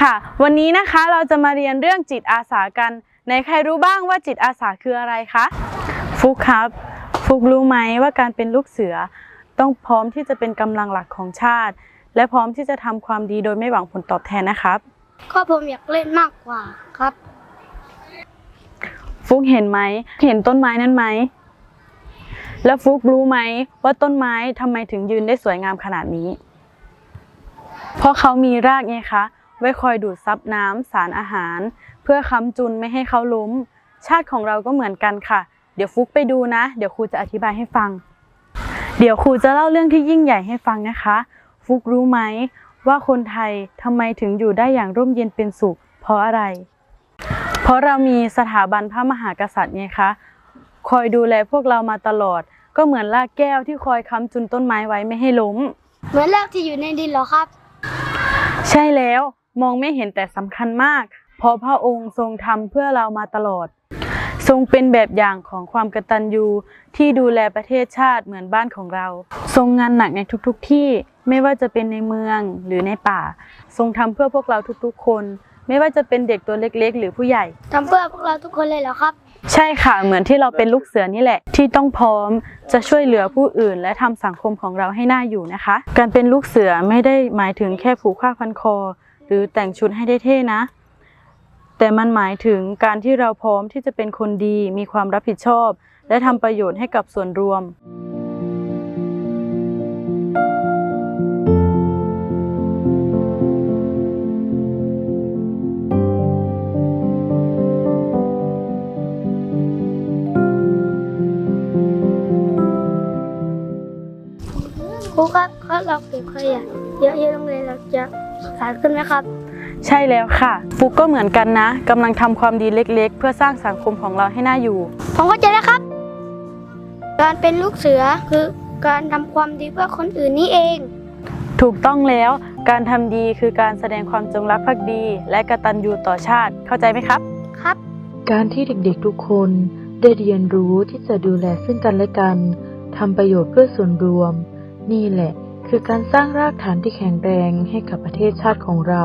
ค่ะ วันนี้นะคะเราจะมาเรียนเรื่องจิตอาสากันในใครรู้บ้างว่าจิตอาสาคืออะไรคะฟุกครับ ฟุกรู้ไหมว่าการเป็นลูกเสือ ต้องพร้อมที่จะเป็นกำลังหลักของชาติ และพร้อมที่จะทำความดีโดยไม่หวังผลตอบแทนนะครับ ก็ผมอยากเล่นมากกว่าครับ ฟุกเห็นไหมเห็นต้นไม้นั้นไหมแล้วฟุกรู้ไหมว่าต้นไม้ทำไมถึงยืนได้สวยงามขนาดนี้ เพราะเขามีรากไงคะ ไว้คอยดูดซับน้ำสารอาหาร เพื่อค้ำจุนไม่ให้เขาล้ม ชาติของเราก็เหมือนกันค่ะ เดี๋ยวฟุกไปดูนะ เดี๋ยวครูจะอธิบายให้ฟัง เดี๋ยวครูจะเล่าเรื่องที่ยิ่งใหญ่ให้ฟังนะคะ ฟุกรู้ไหมว่าคนไทยทำไมถึงอยู่ได้อย่างร่มเย็นเป็นสุข เพราะอะไร เพราะเรามีสถาบันพระมหากษัตริย์ไงคะคอยดูแลพวกเรามาตลอด ก็เหมือนรากแก้วที่คอยค้ำจุนต้นไม้ไว้ไม่ให้ล้ม เหมือนแรกที่อยู่ในดินเหรอครับ ใช่แล้ว มองไม่เห็นแต่สำคัญมาก เพราะพระองค์ทรงทำเพื่อเรามาตลอด ทรงเป็นแบบอย่างของความกตัญญูที่ดูแลประเทศชาติเหมือนบ้านของเรา ทรงงานหนักในทุกๆทที่ไม่ว่าจะเป็นในเมืองหรือในป่า ทรงทำเพื่อพวกเราทุกๆ คน ไม่ว่าจะเป็นเด็กตัวเล็กๆ หรือผู้ใหญ่ทำเพื่อพวกเราทุกคนเลยเหรอครับ ใช่ค่ะเหมือนที่เราเป็นลูกเสือนี่แหละ ที่ต้องพร้อมจะช่วยเหลือผู้อื่น และทำสังคมของเราให้น่าอยู่นะคะ การเป็นลูกเสือไม่ได้หมายถึงแค่ผูกผ้าพันคอ หรือแต่งชุดให้ได้เท่นะ แต่มันหมายถึงการที่เราพร้อมที่จะเป็นคนดี มีความรับผิดชอบ และทำประโยชน์ให้กับส่วนรวมครูครับถ้าเราเก็บขยะเยอะๆโรงเรียน จะสะอาดขึ้นไหมครับ ใช่แล้วค่ะ ฟุกก็เหมือนกันนะกำลังทำความดีเล็กๆ เพื่อสร้างสังคมของเราให้น่าอยู่ ผมเข้าใจแล้วครับ การเป็นลูกเสือคือการทำความดีเพื่อคนอื่นนี่เอง ถูกต้องแล้วการทำดีคือการแสดงความจงรักภักดี และกตัญญูต่อชาติเข้าใจไหมครับ ครับ การที่เด็กๆทุกคนได้เรียนรู้ที่จะดูแลซึ่งกันและกันทำประโยชน์เพื่อส่วนรวม นี่แหละ คือการสร้างรากฐานที่แข็งแรงให้กับประเทศชาติของเรา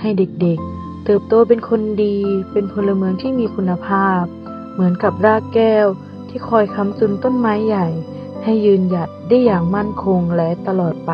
ให้เด็กๆ เติบโตเป็นคนดี เป็นพลเมืองที่มีคุณภาพ เหมือนกับรากแก้วที่คอยค้ำจุนต้นไม้ใหญ่ ให้ยืนหยัดได้อย่างมั่นคงและตลอดไป